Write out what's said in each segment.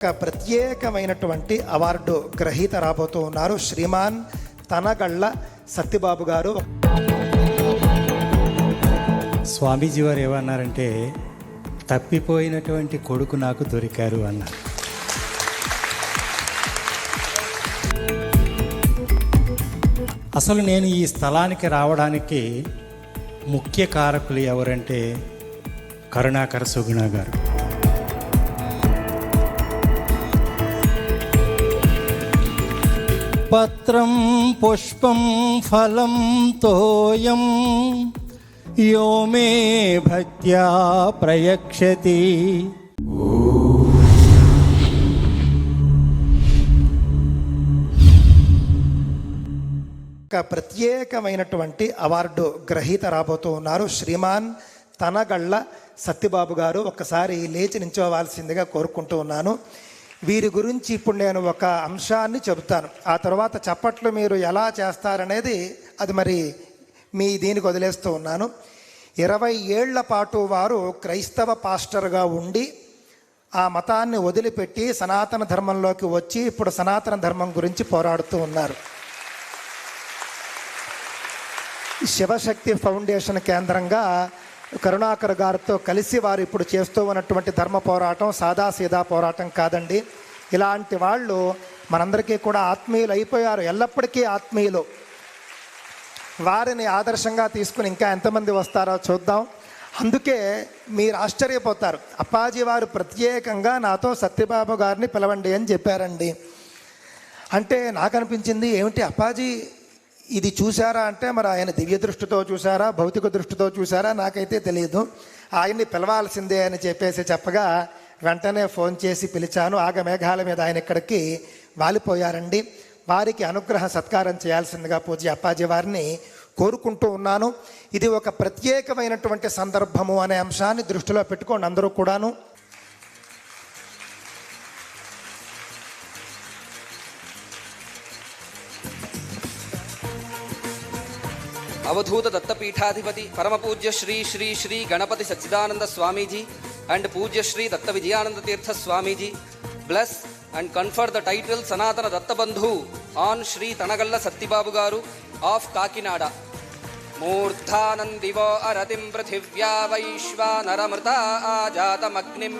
ఒక ప్రత్యేకమైనటువంటి అవార్డు గ్రహీత రాబోతూ ఉన్నారు. శ్రీమాన్ తనగళ్ళ సత్యబాబు గారు. స్వామీజీ వారు ఏమన్నారంటే తప్పిపోయినటువంటి కొడుకు నాకు దొరికారు అన్నారు. అసలు నేను ఈ స్థలానికి రావడానికి ముఖ్య కారకులు ఎవరంటే కరుణాకర సుగుణ గారు. పత్రం పుష్పం ఫలం తోయం. యో మే భక్త్యా ప్రయక్షతి. ఒక ప్రత్యేకమైనటువంటి అవార్డు గ్రహీత రాబోతూ ఉన్నారు. శ్రీమాన్ తనగళ్ళ సత్యబాబు గారు ఒక్కసారి లేచి నించోవాల్సిందిగా కోరుకుంటూ ఉన్నాను. వీరి గురించి ఇప్పుడు నేను ఒక అంశాన్ని చెబుతాను. ఆ తర్వాత చప్పట్లు మీరు ఎలా చేస్తారనేది అది మరి మీ దీనికి వదిలేస్తూ ఉన్నాను. ఇరవై ఏళ్ళ పాటు వారు క్రైస్తవ పాస్టర్గా ఉండి ఆ మతాన్ని వదిలిపెట్టి సనాతన ధర్మంలోకి వచ్చి ఇప్పుడు సనాతన ధర్మం గురించి పోరాడుతూ ఉన్నారు. శివశక్తి ఫౌండేషన్ కేంద్రంగా కరుణాకర్ గారితో కలిసి వారు ఇప్పుడు చేస్తూ ఉన్నటువంటి ధర్మ పోరాటం సాదాసీదా పోరాటం కాదండి. ఇలాంటి వాళ్ళు మనందరికీ కూడా ఆత్మీయులు అయిపోయారు. ఎల్లప్పటికీ ఆత్మీయులు. వారిని ఆదర్శంగా తీసుకుని ఇంకా ఎంతమంది వస్తారో చూద్దాం. అందుకే మీరు ఆశ్చర్యపోతారు. అప్పాజీ వారు ప్రత్యేకంగా నాతో సత్యబాబు గారిని పిలవండి అని చెప్పారండి. అంటే నాకు అనిపించింది ఏమిటి అప్పాజీ ఇది చూసారా అంటే మరి ఆయన దివ్య దృష్టితో చూసారా భౌతిక దృష్టితో చూసారా నాకైతే తెలియదు ఆయన్ని పిలవాల్సిందే అని చెప్పేసి చెప్పగా వెంటనే ఫోన్ చేసి పిలిచాను. ఆగ మేఘాల మీద ఆయన ఇక్కడికి వాలిపోయారండి. వారికి అనుగ్రహ సత్కారం చేయాల్సిందిగా పూజ అప్పాజీ వారిని కోరుకుంటూ ఉన్నాను. ఇది ఒక ప్రత్యేకమైనటువంటి సందర్భము అనే అంశాన్ని దృష్టిలో పెట్టుకోండి అందరూ కూడాను. అవధూత దత్తపీఠాధిపతి పరమపూజ్య శ్రీ శ్రీ శ్రీ గణపతి సచ్చిదానంద స్వామీజీ అండ్ పూజ్య Shri Datta Vijayananda Teertha Swamiji. Bless and confer the title Sanatana Dattabandhu on Shri Tanagalla Sattibabu garu of Kakinada. మూర్ధానందివో అరతిం పృథివ్యా వైశ్వానరమృత ఆజాతమగ్నిం.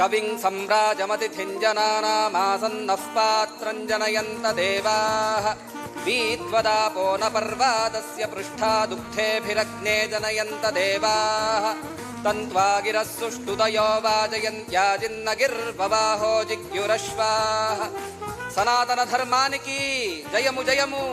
కవిం సమ్రాజమతిథింజనామాసన్నః పాత్రం జనయంత దేవాः. వీద్వదాపో న పర్వాదస్య పృష్ఠా దుగ్ధేభిరగ్నే జనయంత దేవాः తన్త్వాగిరः సుష్టుదయో వాజయంత్యాజిన్నగిర్వవాహో జిగ్యురశ్వాः సనాతన ధర్మానికి జయము జయము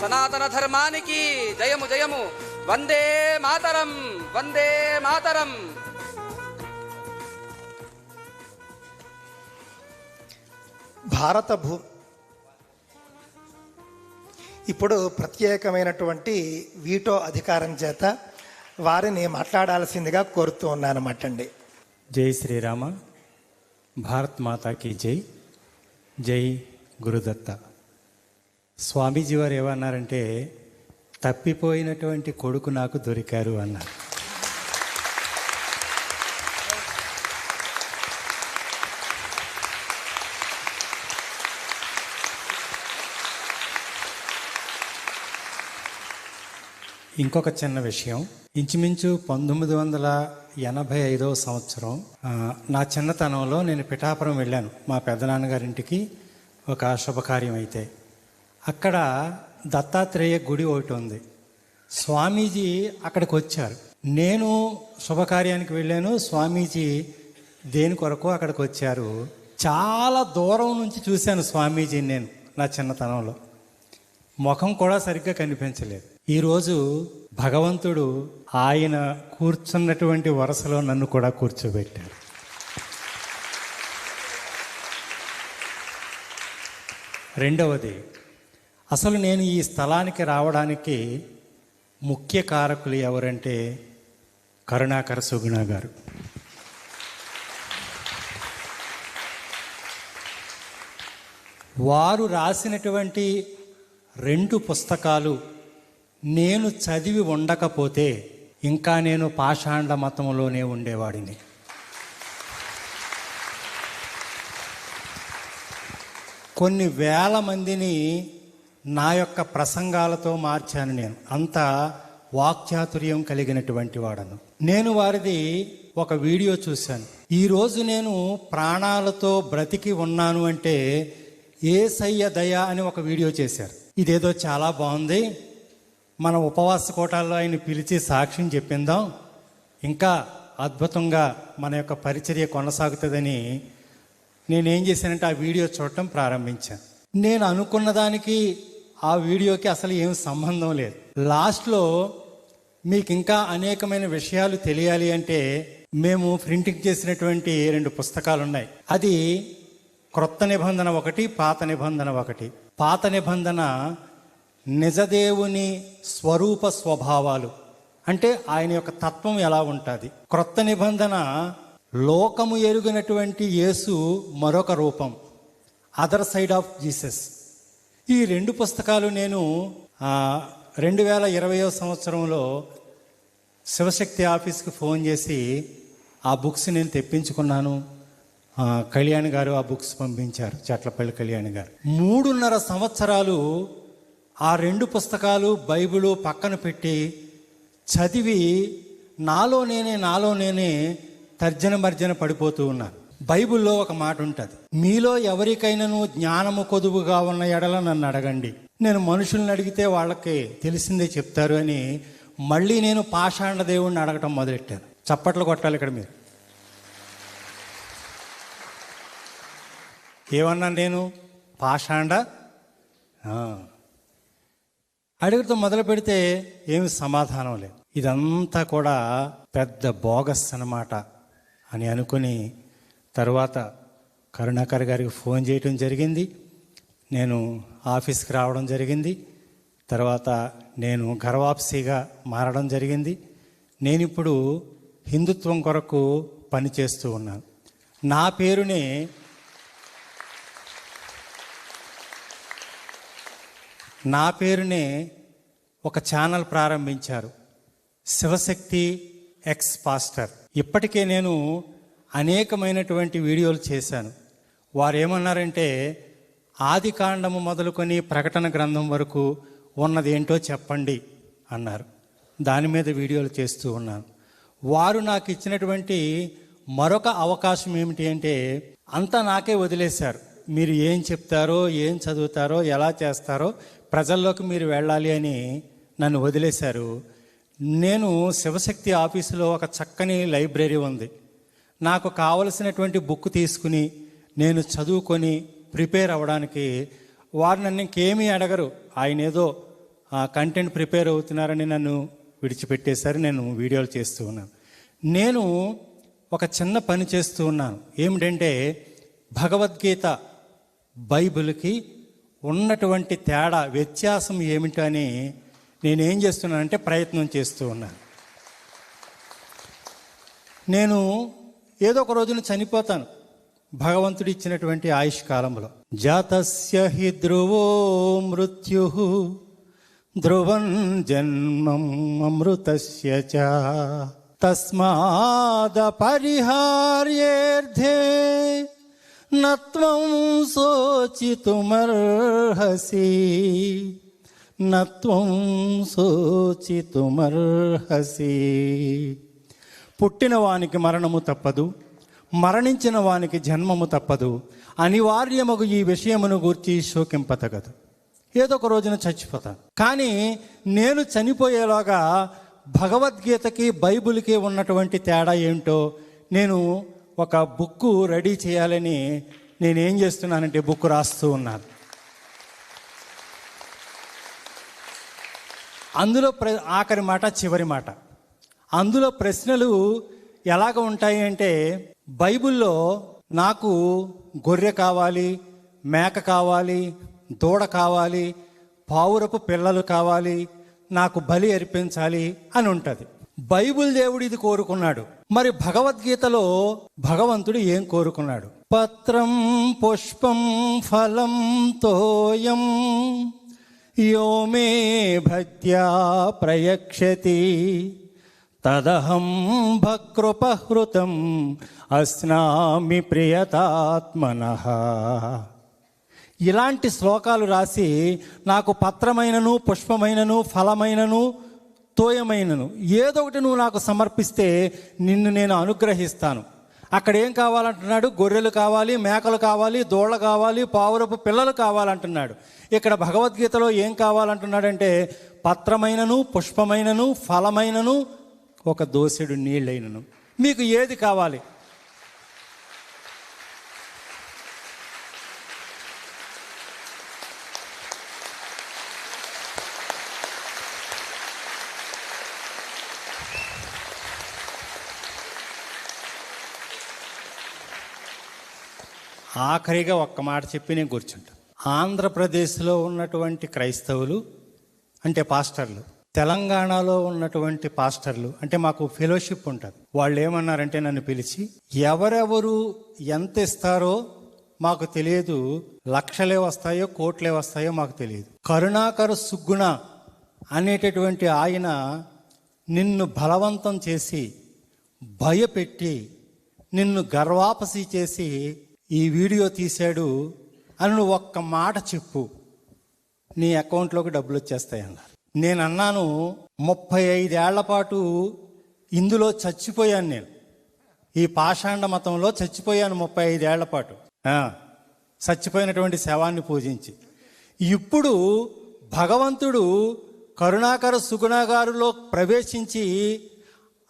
సనాతన ధర్మానికి జయము జయము వందే మాతరం వందే మాతరం భారత భూ ఇప్పుడు ప్రత్యేకమైనటువంటి వీటో అధికారం చేత వారిని మాట్లాడాల్సిందిగా కోరుతూ ఉన్నానమాట అండి జై శ్రీరామ. భారత్ మాతాకి జై. జై గురుదత్త. స్వామీజీ వారు ఏమన్నారంటే తప్పిపోయినటువంటి కొడుకు నాకు దొరికారు అన్నారు. ఇంకొక చిన్న విషయం. ఇంచుమించు పంతొమ్మిది వందల ఎనభై ఐదవ సంవత్సరం నా చిన్నతనంలో నేను పిఠాపురం వెళ్ళాను. మా పెద్దనాన్నగారింటికి ఒక శుభకార్యం అయితే అక్కడ దత్తాత్రేయ గుడి ఒకటి ఉంది. స్వామీజీ అక్కడికి వచ్చారు. నేను శుభకార్యానికి వెళ్ళాను. స్వామీజీ దేని కొరకు అక్కడికి వచ్చారు? చాలా దూరం నుంచి చూశాను స్వామీజీని నేను నా చిన్నతనంలో. ముఖం కూడా సరిగ్గా కనిపించలేదు. ఈరోజు భగవంతుడు ఆయన కూర్చున్నటువంటి వరుసలో నన్ను కూడా కూర్చోబెట్టారు రెండవది అసలు నేను ఈ స్థలానికి రావడానికి ముఖ్య కారకులు ఎవరంటే కరుణాకర సుగుణ గారు. వారు రాసినటువంటి రెండు పుస్తకాలు నేను చదివి ఉండకపోతే ఇంకా నేను పాషాండ మతంలోనే ఉండేవాడిని. కొన్ని వేల మందిని నా యొక్క ప్రసంగాలతో మార్చాను నేను. అంత వాక్చాతుర్యం కలిగినటువంటి వాడను. నేను వారిది ఒక వీడియో చూశాను. ఈరోజు నేను ప్రాణాలతో బ్రతికి ఉన్నాను అంటే ఏసయ్య దయ అని ఒక వీడియో చేశారు. ఇదేదో చాలా బాగుంది. మన ఉపవాస కోటాల్లో ఆయన పిలిచి సాక్ష్యం చెప్పిందాం ఇంకా అద్భుతంగా మన యొక్క పరిచర్య కొనసాగుతుందని నేనేం చేశానంటే ఆ వీడియో చూడటం ప్రారంభించాను. నేను అనుకున్న దానికి ఆ వీడియోకి అసలు ఏం సంబంధం లేదు. లాస్ట్లో మీకు ఇంకా అనేకమైన విషయాలు తెలియాలి అంటే మేము ప్రింటింగ్ చేసినటువంటి రెండు పుస్తకాలు ఉన్నాయి. అది క్రొత్త నిబంధన ఒకటి పాత నిబంధన ఒకటి. పాత నిబంధన నిజదేవుని స్వరూప స్వభావాలు. అంటే ఆయన యొక్క తత్వం ఎలా ఉంటుంది? క్రొత్త నిబంధన లోకము ఎరుగినటువంటి యేసు మరొక రూపం. అదర్ సైడ్ ఆఫ్ జీసస్ ఈ రెండు పుస్తకాలు నేను రెండు వేల ఇరవయో సంవత్సరంలో శివశక్తి ఆఫీస్కి ఫోన్ చేసి ఆ బుక్స్ నేను తెప్పించుకున్నాను. కళ్యాణ్ గారు ఆ బుక్స్ పంపించారు చట్లపల్లి కళ్యాణ్ గారు. మూడున్నర సంవత్సరాలు ఆ రెండు పుస్తకాలు బైబిలు పక్కన పెట్టి చదివి నాలో నేనే నాలో నేనే తర్జన మర్జన పడిపోతూ ఉన్నాను బైబిల్లో ఒక మాట ఉంటుంది. మీలో ఎవరికైనాను జ్ఞానము కొదువుగా ఉన్న ఎడల నన్ను అడగండి. నేను మనుషుల్ని అడిగితే వాళ్ళకి తెలిసిందే చెప్తారు అని మళ్ళీ నేను పాషాండ దేవుణ్ణి అడగటం మొదలెట్టాను. చప్పట్లు కొట్టాలి ఇక్కడ మీరు. ఏమన్నా నేను? పాషాండ? అడుగుతూ మొదలు పెడితే ఏమి సమాధానం లేదు. ఇదంతా కూడా పెద్ద బోగస్ అన్నమాట అని అనుకుని తర్వాత కరుణాకర్ గారికి ఫోన్ చేయటం జరిగింది. నేను ఆఫీస్కి రావడం జరిగింది. తర్వాత నేను గర్వాప్సీగా మారడం జరిగింది. నేను ఇప్పుడు హిందుత్వం కొరకు పనిచేస్తూ ఉన్నాను. నా పేరునే నా పేరునే ఒక ఛానల్ ప్రారంభించారు. శివశక్తి ఎక్స్ పాస్టర్ ఇప్పటికే నేను అనేకమైనటువంటి వీడియోలు చేశాను. వారు ఏమన్నారంటే ఆది కాండము మొదలుకొని ప్రకటన గ్రంథం వరకు ఉన్నది ఏంటో చెప్పండి అన్నారు. దాని మీద వీడియోలు చేస్తూ ఉన్నాను. వారు నాకు ఇచ్చినటువంటి మరొక అవకాశం ఏమిటి అంటే అంతా నాకే వదిలేశారు. మీరు ఏం చెప్తారో ఏం చదువుతారో ఎలా చేస్తారో ప్రజల్లోకి మీరు వెళ్ళాలి అని నన్ను వదిలేశారు. నేను శివశక్తి ఆఫీసులో ఒక చక్కని లైబ్రరీ ఉంది. నాకు కావలసినటువంటి బుక్ తీసుకుని నేను చదువుకొని ప్రిపేర్ అవ్వడానికి వారు నన్ను ఇంకేమీ అడగరు. ఆయన ఏదో ఆ కంటెంట్ ప్రిపేర్ అవుతున్నారని నన్ను విడిచిపెట్టేశారు. నేను వీడియోలు చేస్తూ ఉన్నాను. నేను ఒక చిన్న పని చేస్తూ ఉన్నాను. ఏమిటంటే భగవద్గీత బైబిల్కి ఉన్నటువంటి తేడా వ్యత్యాసం ఏమిటని నేనేం చేస్తున్నానంటే ప్రయత్నం చేస్తూ ఉన్నాను నేను ఏదో ఒక రోజున చనిపోతాను. భగవంతుడు ఇచ్చినటువంటి ఆయుష్ కాలంలో. జాతస్య హి ధ్రువో మృత్యు ధ్రువం జన్మం అమృతస్య చ. తస్మాద పరిహార్యేర్థే నత్వం శోచితుమర్హసి. నత్వం శోచితుమర్హసి. పుట్టిన వానికి మరణము తప్పదు మరణించిన వానికి జన్మము తప్పదు. అనివార్యమగు ఈ విషయమును గూర్చి శోకింపతగదు. ఏదో ఒక రోజున చచ్చిపోతాను కానీ నేను చనిపోయేలాగా భగవద్గీతకి బైబిల్కి ఉన్నటువంటి తేడా ఏంటో నేను ఒక బుక్ రెడీ చేయాలని నేనేం చేస్తున్నానంటే బుక్ రాస్తూ ఉన్నాను. అందులో ప్ర ఆఖరి మాట చివరి మాట. అందులో ప్రశ్నలు ఎలాగ ఉంటాయి అంటే బైబిల్లో నాకు గొర్రె కావాలి మేక కావాలి దూడ కావాలి పావురపు పిల్లలు కావాలి నాకు బలి అర్పించాలి అని ఉంటుంది. బైబిల్ దేవుడు ఇది కోరుకున్నాడు. మరి భగవద్గీతలో భగవంతుడు ఏం కోరుకున్నాడు? పత్రం పుష్పం ఫలం తోయం. యో మే భక్త్యా ప్రయక్షతి. తదహం భకృపహృతం అస్నామి ప్రియతాత్మన. ఇలాంటి శ్లోకాలు రాసి నాకు పత్రమైనను పుష్పమైనను ఫలమైనను తోయమైనను. ఏదో ఒకటి నువ్వు నాకు సమర్పిస్తే నిన్ను నేను అనుగ్రహిస్తాను. అక్కడ ఏం కావాలంటున్నాడు? గొర్రెలు కావాలి మేకలు కావాలి దోళ్ళ కావాలి పావురపు పిల్లలు కావాలంటున్నాడు. ఇక్కడ భగవద్గీతలో ఏం కావాలంటున్నాడంటే పత్రమైనను పుష్పమైనను ఫలమైనను ఒక దోసెడు నీళ్ళైనను. మీకు ఏది కావాలి? ఆఖరిగా ఒక్క మాట చెప్పి నేను కూర్చుంటాను ఆంధ్రప్రదేశ్లో ఉన్నటువంటి క్రైస్తవులు అంటే పాస్టర్లు తెలంగాణలో ఉన్నటువంటి పాస్టర్లు అంటే మాకు ఫెలోషిప్ ఉంటుంది. వాళ్ళు ఏమన్నారంటే నన్ను పిలిచి ఎవరెవరు ఎంత ఇస్తారో మాకు తెలియదు లక్షలే వస్తాయో కోట్లే వస్తాయో మాకు తెలియదు. కరుణాకర సుగ్గుణ అనేటటువంటి ఆయన నిన్ను బలవంతం చేసి భయపెట్టి నిన్ను గర్వాపసి చేసి ఈ వీడియో తీశాడు అని నువ్వు ఒక్క మాట చెప్పు. నీ అకౌంట్లోకి డబ్బులు వచ్చేస్తాయి అన్నారు. నేను అన్నాను ముప్పై ఐదేళ్ళ పాటు ఇందులో చచ్చిపోయాను నేను. ఈ పాషాండ మతంలో చచ్చిపోయాను ముప్పై ఐదేళ్ళ పాటు. చచ్చిపోయినటువంటి శవాన్ని పూజించి. ఇప్పుడు భగవంతుడు కరుణాకర సుగుణాగారులో ప్రవేశించి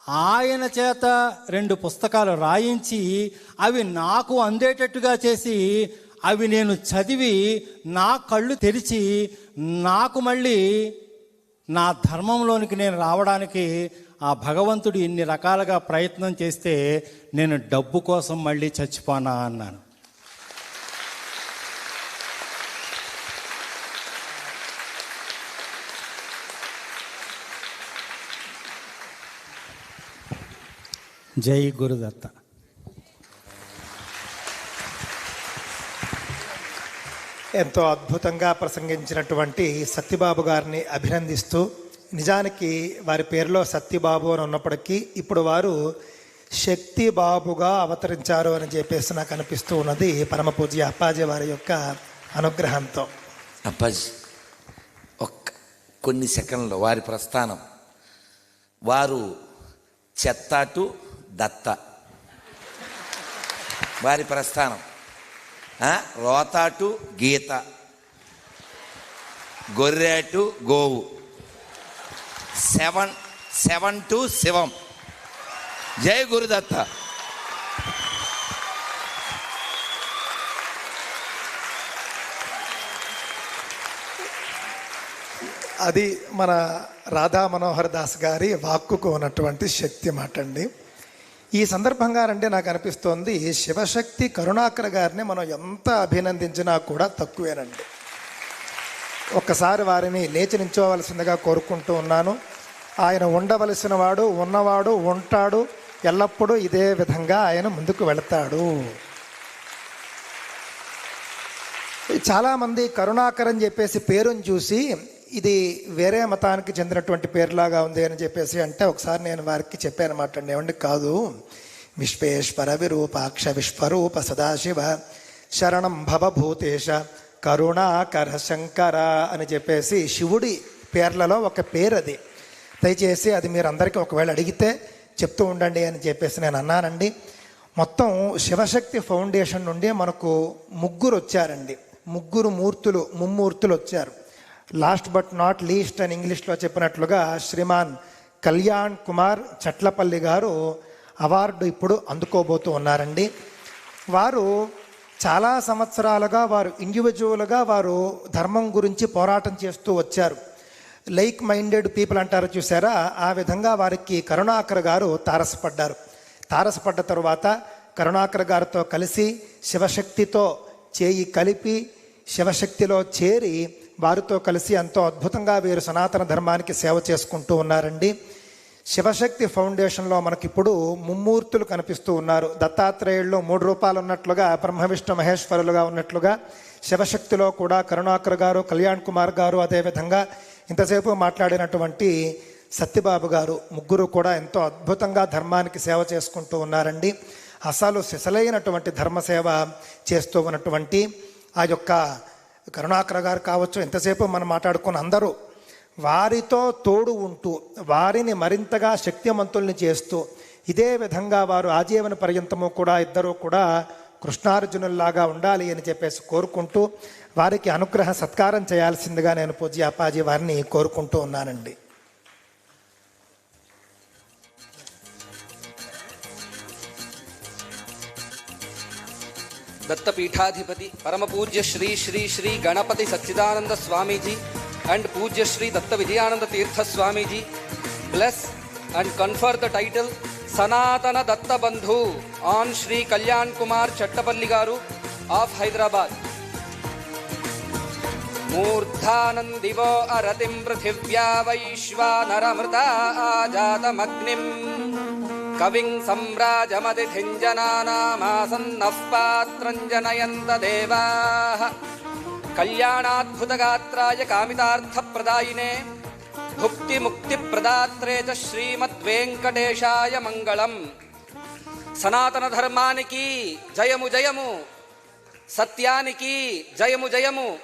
ఆయన చేత రెండు పుస్తకాలు రాయించి అవి నాకు అందేటట్టుగా చేసి అవి నేను చదివి నా కళ్ళు తెరిచి నాకు మళ్ళీ నా ధర్మంలోనికి నేను రావడానికి ఆ భగవంతుడు ఇన్ని రకాలుగా ప్రయత్నం చేస్తే నేను డబ్బు కోసం మళ్ళీ చచ్చిపోనా అన్నాను. జై గురుదత్త. ఎంతో అద్భుతంగా ప్రసంగించినటువంటి సత్యబాబు గారిని అభినందిస్తూ నిజానికి వారి పేరులో సత్యబాబు అని ఉన్నప్పటికీ ఇప్పుడు వారు శక్తి బాబుగా అవతరించారు అని చెప్పేసి నాకు అనిపిస్తూ ఉన్నది పరమ పూజ్య అప్పాజీ వారి యొక్క అనుగ్రహంతో. అప్పాజీ ఒక్క కొన్ని సెకండ్లు వారి ప్రస్థానం. వారు చెత్తాటు దత్త. వారి ప్రస్థానం. రోతాటు గీత. గొర్రెటు గోవు. సెవెన్ సెవెన్ టు శివం. జై గురుదత్త. అది మన రాధా మనోహర్ దాస్ గారి వాక్కుకు ఉన్నటువంటి శక్తి మాట అండి ఈ సందర్భంగా అంటే నాకు అనిపిస్తోంది శివశక్తి కరుణాకర్ గారిని మనం ఎంత అభినందించినా కూడా తక్కువేనండి. ఒక్కసారి వారిని లేచి నించోవలసిందిగా కోరుకుంటూ ఉన్నాను. ఆయన ఉండవలసిన వాడు ఉన్నవాడు ఉంటాడు ఎల్లప్పుడూ ఇదే విధంగా ఆయన ముందుకు వెళతాడు. చాలామంది కరుణాకర్ అని చెప్పేసి పేరుని చూసి ఇది వేరే మతానికి చెందినటువంటి పేరులాగా ఉంది అని చెప్పేసి అంటే ఒకసారి నేను వారికి చెప్పాను అనమాట అండి ఏమండి? కాదు. విశ్వేశ్వర విరూపాక్ష విశ్వరూప సదాశివ శరణం భవభూతేశ కరుణాకర శంకర అని చెప్పేసి శివుడి పేర్లలో ఒక పేరు అది దయచేసి అది మీరు అందరికీ ఒకవేళ అడిగితే చెప్తూ ఉండండి అని చెప్పేసి నేను అన్నానండి. మొత్తం శివశక్తి ఫౌండేషన్ నుండి మనకు ముగ్గురు వచ్చారండి ముగ్గురు మూర్తులు ముమ్మూర్తులు వచ్చారు లాస్ట్ బట్ నాట్ లీస్ట్ అని ఇంగ్లీష్లో చెప్పినట్లుగా శ్రీమాన్ కళ్యాణ్ కుమార్ చట్లపల్లి గారు అవార్డు ఇప్పుడు అందుకోబోతూ ఉన్నారండి. వారు చాలా సంవత్సరాలుగా వారు ఇండివిజువల్గా వారు ధర్మం గురించి పోరాటం చేస్తూ వచ్చారు. లైక్ మైండెడ్ పీపుల్ అంటారు చూసారా? ఆ విధంగా వారికి కరుణాకర్ గారు తారసపడ్డారు. తారసపడ్డ తరువాత కరుణాకర్ గారితో కలిసి శివశక్తితో చేయి కలిపి శివశక్తిలో చేరి వారితో కలిసి ఎంతో అద్భుతంగా వీరు సనాతన ధర్మానికి సేవ చేసుకుంటూ ఉన్నారండి. శివశక్తి ఫౌండేషన్లో మనకిప్పుడు ముమ్మూర్తులు కనిపిస్తూ ఉన్నారు. దత్తాత్రేయుల్లో మూడు రూపాలు ఉన్నట్లుగా బ్రహ్మ విష్ణు మహేశ్వరులుగా ఉన్నట్లుగా శివశక్తిలో కూడా కరుణాకర్ గారు కళ్యాణ్ కుమార్ గారు అదేవిధంగా ఇంతసేపు మాట్లాడినటువంటి సత్యబాబు గారు ముగ్గురు కూడా ఎంతో అద్భుతంగా ధర్మానికి సేవ చేసుకుంటూ ఉన్నారండి. అసలు సిసలైనటువంటి ధర్మసేవ చేస్తూ ఉన్నటువంటి ఆ యొక్క కరుణాకర గారు కావచ్చు ఎంతసేపు మనం మాట్లాడుకున్న అందరూ వారితో తోడు ఉంటూ వారిని మరింతగా శక్తిమంతుల్ని చేస్తూ ఇదే విధంగా వారు ఆజీవన పర్యంతము కూడా ఇద్దరూ కూడా కృష్ణార్జునుల్లాగా ఉండాలి అని చెప్పేసి కోరుకుంటూ వారికి అనుగ్రహ సత్కారం చేయాల్సిందిగా నేను పూజ్య అప్పాజీ వారిని కోరుకుంటూ ఉన్నానండి. दत्तपीठाधिपति परम पूज्य श्री श्री श्री गणपति सच्चिदानंद स्वामी जी एंड पूज्य Shri Datta Vijayananda Tirtha Swami ji bless and confirm the title Sanatana Datta Bandhu on Shri Kalyan Kumar Chattapalli garu of Hyderabad मूर्धानन्दिवो अरतिं पृथिव्या वैश्वानरमृता आजातमग्निम्. कविं सम्राजमतिथिञ्जनानामासन्नः पात्रं जनयन्त देवाः कल्याणाद्भुतगात्राय कामितार्थप्रदायिने भुक्तिमुक्तिप्रदात्रे च श्रीमद्वेङ्कटेशाय मङ्गलम् సనాతనధర్మానికి జయము జయము సత్యానికి జయము జయము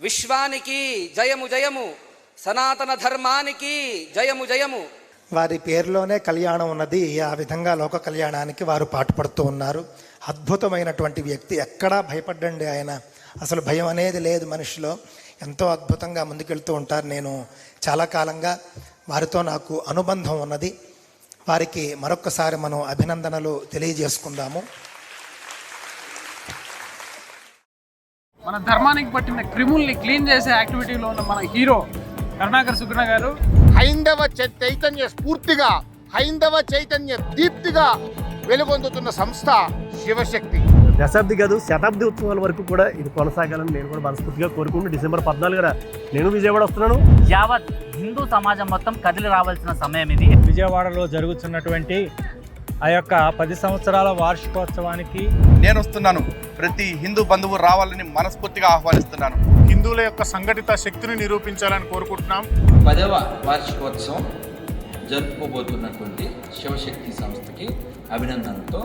విశ్వానికి జయము జయము సనాతన ధర్మానికి జయము జయము వారి పేరులోనే కళ్యాణం ఉన్నది. ఆ విధంగా లోక కళ్యాణానికి వారు పాటుపడుతూ ఉన్నారు. అద్భుతమైనటువంటి వ్యక్తి. ఎక్కడా భయపడ్డండి ఆయన. అసలు భయం అనేది లేదు మనిషిలో. ఎంతో అద్భుతంగా ముందుకెళ్తూ ఉంటారు. నేను చాలా కాలంగా వారితో నాకు అనుబంధం ఉన్నది. వారికి మరొక్కసారి మనం అభినందనలు తెలియజేసుకుందాము. మన ధర్మానికి పట్టిన క్రిముల్ని క్లీన్ చేసే యాక్టివిటీలో ఉన్న మన హీరో కరుణాకర్ సుగ్న గారు. హైందవ చై- చైతన్య స్ఫూర్తిగా హైందవ చైతన్య దీప్తిగా వెలుగొందుతున్న సంస్థ శివశక్తి. దశాబ్ది కాదు శతాబ్ది ఉత్సవాల వరకు కూడా ఇది కొనసాగాలని నేను కూడా మనస్ఫూర్తిగా కోరుకుంటూ డిసెంబర్ పద్నాలుగున నేను విజయవాడ వస్తున్నాను. యావత్ హిందూ సమాజం మొత్తం కదిలి రావాల్సిన సమయం ఇది. విజయవాడలో జరుగుతున్నటువంటి ఆ యొక్క పది సంవత్సరాల వార్షికోత్సవానికి నేను వస్తున్నాను. ప్రతి హిందూ బంధువు రావాలని మనస్ఫూర్తిగా ఆహ్వానిస్తున్నాను. హిందువుల యొక్క సంఘటిత శక్తిని నిరూపించాలని కోరుకుంటున్నాం. పదవ వార్షికోత్సవం జరుపుకోబోతున్నటువంటి శివశక్తి సంస్థకి అభినందనతో